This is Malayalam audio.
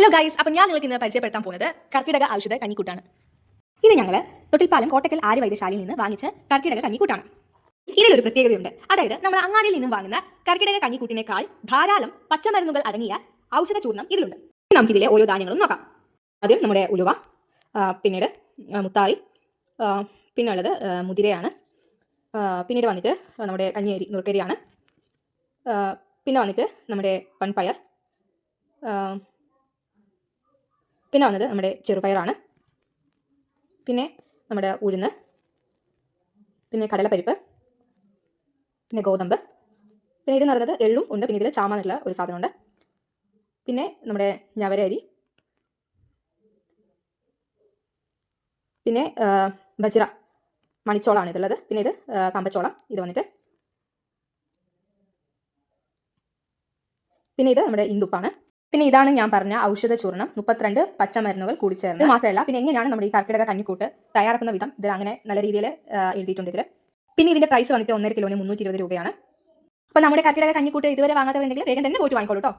ഹലോ ഗൈസ് അപ്പം ഞാൻ നിങ്ങൾക്ക് ഇന്ന് പരിചയപ്പെടുത്താൻ പോകുന്നത് കർക്കിടക ഔഷധ കഞ്ഞിക്കൂട്ടാണ്. ഇത് ഞങ്ങൾ തൊട്ടിൽപ്പാലം കോട്ടക്കൽ ആര്യ വൈദ്യശാലയിൽ നിന്ന് വാങ്ങിച്ച കർക്കിടക കഞ്ഞിക്കൂട്ടാണ്. ഇതിലൊരു പ്രത്യേകതയുണ്ട്. അതായത് നമ്മൾ അങ്ങാടിയിൽ നിന്നും വാങ്ങുന്ന കർക്കിടക കഞ്ഞിക്കൂട്ടിനേക്കാൾ ധാരാളം പച്ചമരുന്നുകൾ അടങ്ങിയ ഔഷധ ചൂർണം ഇതിലുണ്ട്. നമുക്കിതിലെ ഓരോ ധാന്യങ്ങളും നോക്കാം. ആദ്യം നമ്മുടെ ഉലുവ പിന്നീട് മുത്താറി പിന്നെ ഉള്ളത് മുതിരയാണ്. പിന്നീട് വന്നിട്ട് നമ്മുടെ കഞ്ഞിയരി നുറുക്കരിയാണ്. പിന്നെ വന്നിട്ട് നമ്മുടെ വൺപയർ ആ, പിന്നെ വന്നത് നമ്മുടെ ചെറുപയറാണ്. പിന്നെ നമ്മുടെ ഉഴുന്ന്. പിന്നെ കടലപ്പരിപ്പ്. പിന്നെ ഗോതമ്പ്. പിന്നെ ഇത് പറയുന്നത് എള്ളും ഉണ്ട്. പിന്നെ ഇതിൽ ചാമ എന്നുള്ള ഒരു സാധനമുണ്ട്. പിന്നെ നമ്മുടെ ഞവര അരി പിന്നെ ബജ്ര മണിച്ചോളാണ് ഇതുള്ളത്. പിന്നെ ഇത് കമ്പച്ചോളം. ഇത് വന്നിട്ട്. പിന്നെ ഇത് നമ്മുടെ ഇന്ദുപ്പാണ്. പിന്നെ ഇതാണ് ഞാൻ പറഞ്ഞ ഔഷധ ചൂർണം മുപ്പത്തിരണ്ട് പച്ചമരുന്നുകൾ കൂടി ചേർന്ന്. മാത്രമല്ല പിന്നെ എങ്ങനെയാണ് നമ്മുടെ ഈ കർക്കിടക കഞ്ഞിക്കൂട്ട് തയ്യാറാക്കുന്ന വിധം ഇതിൽ അങ്ങനെ നല്ല രീതിയിൽ എഴുതിയിട്ടുണ്ട് ഇതിൽ പിന്നെ ഇതിന്റെ പ്രൈസ് വന്നിട്ട് ഒന്നര കിലോന് മുന്നൂറ്റി ഇരുപത് രൂപയാണ്. അപ്പോൾ നമ്മുടെ കർക്കിടക കഞ്ഞിക്കൂട്ട് ഇതുവരെ വാങ്ങാത്തവരുണ്ടെങ്കിൽ വേഗം തന്നെ പോയിട്ട് വാങ്ങിക്കോളൂ കേട്ടോ